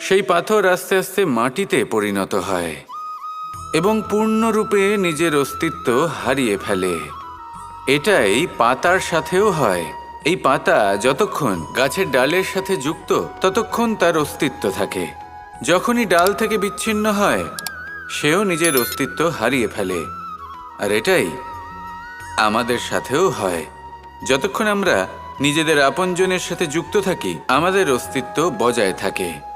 সেই পাথর আস্তে আস্তে মাটিতে পরিণত হয় এবং পূর্ণরূপে নিজের অস্তিত্ব হারিয়ে ফেলে। এটাই পাতার সাথেও হয়। এই পাতা যতক্ষণ গাছের ডালের সাথে যুক্ত, ততক্ষণ তার অস্তিত্ব থাকে। যখনই ডাল থেকে বিচ্ছিন্ন হয়, সেও নিজের অস্তিত্ব হারিয়ে ফেলে। আর এটাই আমাদের সাথেও হয়। যতক্ষণ আমরা নিজেদের আপনজনের সাথে যুক্ত থাকি, আমাদের অস্তিত্ব বজায় থাকে।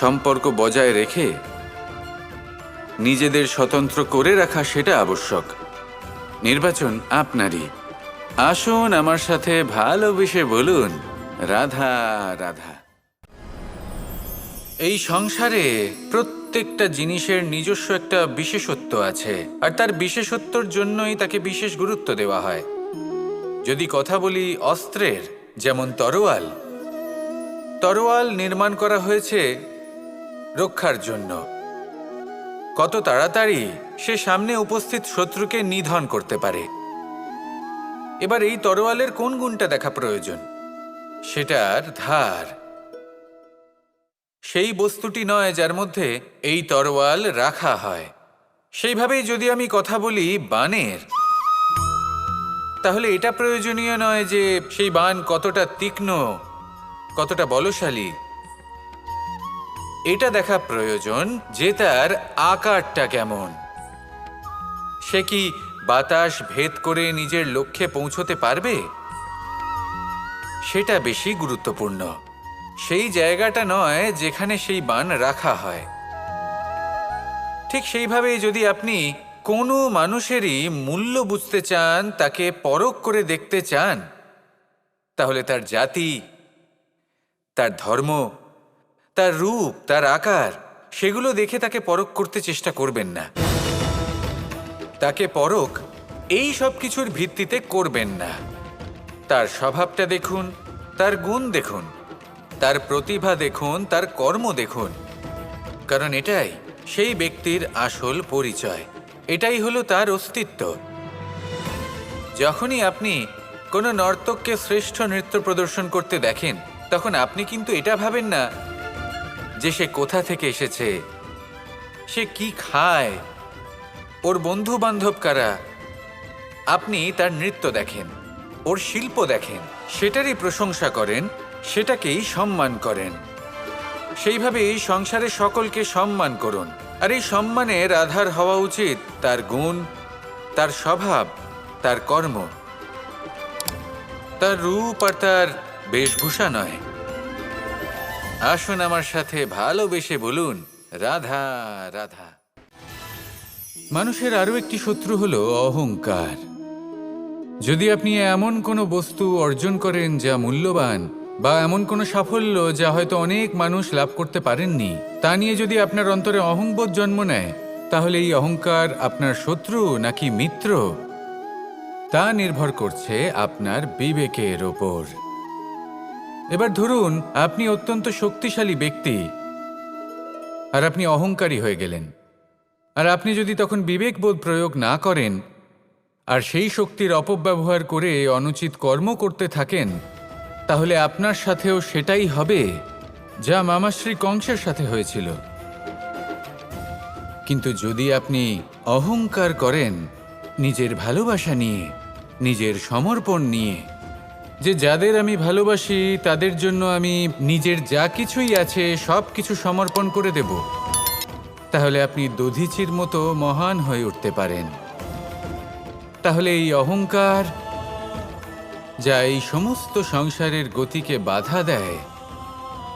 সম্পর্ক বজায় রেখে নিজেদের স্বতন্ত্র করে রাখা সেটা আবশ্যক। নির্বাচন আপনারই। আসুন আমার সাথে ভালোবেসে বলুন, রাধা রাধা। এই সংসারে প্রত্যেকটা জিনিসের নিজস্ব একটা বিশেষত্ব আছে, আর তার বিশেষত্বর জন্যই তাকে বিশেষ গুরুত্ব দেওয়া হয়। যদি কথা বলি অস্ত্রের, যেমন তরোয়াল তরোয়াল নির্মাণ করা হয়েছে রক্ষার জন্য। কত তাড়াতাড়ি সে সামনে উপস্থিত শত্রুকে নিধন করতে পারে। এবার এই তরোয়ালের কোন গুণটা দেখা প্রয়োজন? সেটার ধার। সেই বস্তুটি নয় যার মধ্যে এই তরোয়াল রাখা হয়। সেইভাবেই যদি আমি কথা বলি বানের, তাহলে এটা প্রয়োজনীয় নয় যে সেই বান কতটা তীক্ষ্ণ, কতটা বলশালী এটা দেখা প্রয়োজন যে তার আকারটা কেমন। সে কি বাতাস ভেদ করে নিজের লক্ষ্যে পৌঁছতে পারবে? সেটা বেশি গুরুত্বপূর্ণ। সেই জায়গাটা নয় যেখানে সেই বান রাখা হয়। ঠিক সেইভাবে যদি আপনি কোনো মানুষেরই মূল্য বুঝতে চান, তাকে পরখ করে দেখতে চান, তাহলে তার জাতি, তার ধর্ম তার রূপ, তার আকার, সেগুলো দেখে তাকে পরখ করতে চেষ্টা করবেন না। তাকে পরখ এই সব কিছুর ভিত্তিতে করবেন না। তার স্বভাবটা দেখুন, তার গুণ দেখুন, তার প্রতিভা দেখুন, তার কর্ম দেখুন। কারণ এটাই সেই ব্যক্তির আসল পরিচয়। এটাই হলো তার অস্তিত্ব। যখনই আপনি কোনো নর্তককে শ্রেষ্ঠ নৃত্য প্রদর্শন করতে দেখেন, তখন আপনি কিন্তু এটা ভাবেন না যে সে কোথা থেকে এসেছে, সে কি খায়, ওর বন্ধু বান্ধব কারা, আপনি তার নৃত্য দেখেন, ওর শিল্প দেখেন, সেটারই প্রশংসা করেন, সেটাকেই সম্মান করেন। সেইভাবে এই সংসারে সকলকে সম্মান করুন। আর এই সম্মানের আধার হওয়া উচিত তার গুণ, তার স্বভাব, তার কর্ম। তার রূপ আর তার বেশভূষা নয়। আসুন আমার সাথে ভালোবেসে বলুন, রাধা রাধা। মানুষের আরও একটি শত্রু হলো অহংকার। যদি আপনি এমন কোনো বস্তু অর্জন করেন যা মূল্যবান বা এমন কোনো সাফল্য যা হয়তো অনেক মানুষ লাভ করতে পারেননি, তা নিয়ে যদি আপনার অন্তরে অহংবোধ জন্ম নেয়, তাহলে এই অহংকার আপনার শত্রু নাকি মিত্র? তা নির্ভর করছে আপনার বিবেকের ওপর। এবার ধরুন, আপনি অত্যন্ত শক্তিশালী ব্যক্তি। আর আপনি অহংকারী হয়ে গেলেন। আর আপনি যদি তখন বিবেকবোধ প্রয়োগ না করেন, আর সেই শক্তির অপব্যবহার করে অনুচিত কর্ম করতে থাকেন, তাহলে আপনার সাথেও সেটাই হবে যা মামাশ্রী কংসের সাথে হয়েছিল। কিন্তু যদি আপনি অহংকার করেন নিজের ভালোবাসা নিয়ে, নিজের সমর্পণ নিয়ে যে যাদের আমি ভালোবাসি, তাদের জন্য আমি নিজের যা কিছুই আছে সব কিছু সমর্পণ করে দেব। তাহলে আপনি দধিচির মতো মহান হয়ে উঠতে পারেন। তাহলে এই অহংকার যা এই সমস্ত সংসারের গতিকে বাধা দেয়,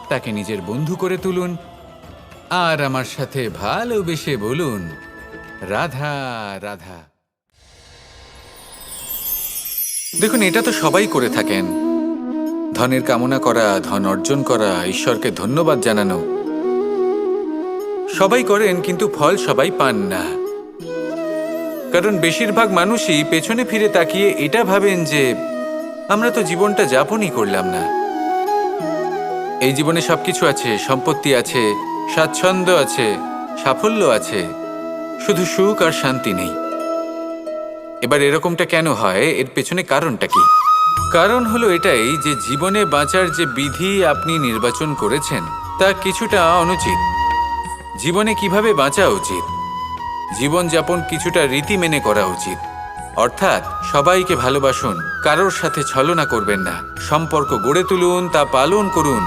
তাকে নিজের বন্ধু করে তুলুন। আর আমার সাথে ভালোবেসে বলুন, রাধা রাধা। দেখুন, এটা তো সবাই করে থাকেন। ধনের কামনা করা, ধন অর্জন করা, ঈশ্বরকে ধন্যবাদ জানানো। সবাই করেন, কিন্তু ফল সবাই পান না। কারণ বেশিরভাগ মানুষই পেছনে ফিরে তাকিয়ে এটা ভাবেন যে, আমরা তো জীবনটা যাপনই করলাম না। এই জীবনে সবকিছু আছে, সম্পত্তি আছে, স্বাচ্ছন্দ্য আছে, সাফল্য আছে। শুধু সুখ আর শান্তি নেই। এবার এরকমটা কেন হয়? এর পেছনে কারণটা কি? কারণ হলো এটাই যে জীবনে বাঁচার যে বিধি আপনি নির্বাচন করেছেন, তা কিছুটা অনুচিত। জীবনে কীভাবে বাঁচা উচিত? জীবনযাপন কিছুটা রীতি মেনে করা উচিত। অর্থাৎ সবাইকে ভালোবাসুন, কারোর সাথে ছলনা করবেন না। সম্পর্ক গড়ে তুলুন, তা পালন করুন।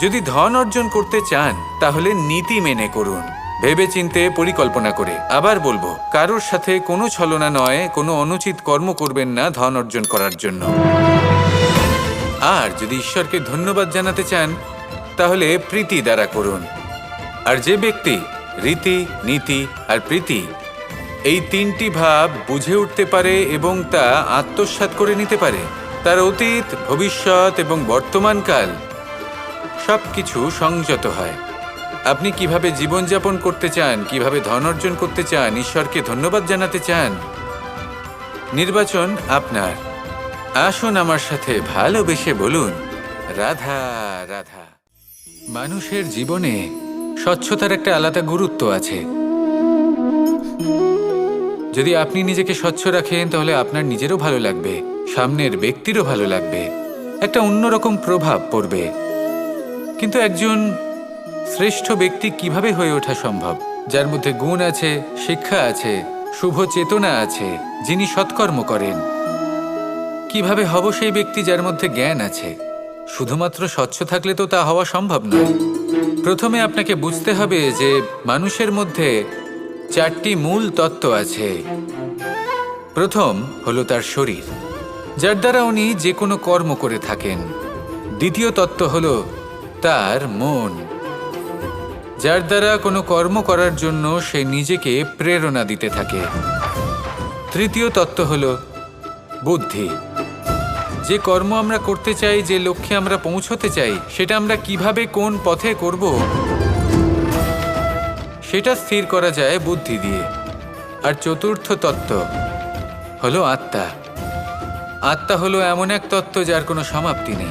যদি ধন অর্জন করতে চান, তাহলে নীতি মেনে করুন। ভেবেচিন্তে পরিকল্পনা করে। আবার বলব, কারোর সাথে কোনো ছলনা নয়, কোনো অনুচিত কর্ম করবেন না ধন অর্জন করার জন্য। আর যদি ঈশ্বরকে ধন্যবাদ জানাতে চান, তাহলে প্রীতি দ্বারা করুন। আর যে ব্যক্তি রীতি, নীতি আর প্রীতি, এই তিনটি ভাব বুঝে উঠতে পারে এবং তা আত্মসাৎ করে নিতে পারে, তার অতীত, ভবিষ্যৎ এবং বর্তমানকাল সবকিছু সংযত হয়। আপনি কীভাবে জীবনযাপন করতে চান, কীভাবে ধন অর্জন করতে চান, ঈশ্বরকে ধন্যবাদ জানাতে চান? নির্বাচন আপনার। আসুন আমার সাথে ভালোবেসে বলুন, রাধা রাধা। মানুষের জীবনে স্বচ্ছতার একটা আলাদা গুরুত্ব আছে। যদি আপনি নিজেকে স্বচ্ছ রাখেন, তাহলে আপনার নিজেরও ভালো লাগবে, সামনের ব্যক্তিরও ভালো লাগবে। একটা অন্যরকম প্রভাব পড়বে। কিন্তু একজন শ্রেষ্ঠ ব্যক্তি কীভাবে হয়ে ওঠা সম্ভব? যার মধ্যে গুণ আছে, শিক্ষা আছে, শুভ চেতনা আছে, যিনি সৎকর্ম করেন। কীভাবে হব সেই ব্যক্তি যার মধ্যে জ্ঞান আছে? শুধুমাত্র স্বচ্ছ থাকলে তো তা হওয়া সম্ভব নয় প্রথমে আপনাকে বুঝতে হবে যে মানুষের মধ্যে চারটি মূল তত্ত্ব আছে। প্রথম হলো তার শরীর, যার দ্বারা উনি যে কোনো কর্ম করে থাকেন। দ্বিতীয় তত্ত্ব হলো তার মন। যার দ্বারা কোনো কর্ম করার জন্য সে নিজেকে প্রেরণা দিতে থাকে। তৃতীয় তত্ত্ব হল বুদ্ধি। যে কর্ম আমরা করতে চাই, যে লক্ষ্যে আমরা পৌঁছতে চাই, সেটা আমরা কীভাবে কোন পথে করব, সেটা স্থির করা যায় বুদ্ধি দিয়ে। আর চতুর্থ তত্ত্ব হলো আত্মা। আত্মা হলো এমন এক তত্ত্ব যার কোনো সমাপ্তি নেই।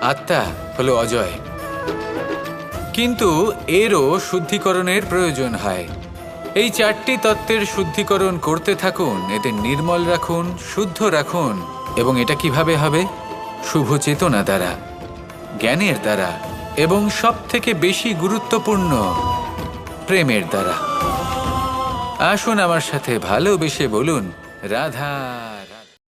আত্মা হলো অজয়। কিন্তু এরও শুদ্ধিকরণের প্রয়োজন হয়। এই চারটি তত্ত্বের শুদ্ধিকরণ করতে থাকুন এদের নির্মল রাখুন, শুদ্ধ রাখুন, এবং এটা কীভাবে হবে? শুভ চেতনা দ্বারা, জ্ঞানের দ্বারা, এবং সব থেকে বেশি গুরুত্বপূর্ণ, প্রেমের দ্বারা। আসুন আমার সাথে ভালোবেসে বলুন, রাধা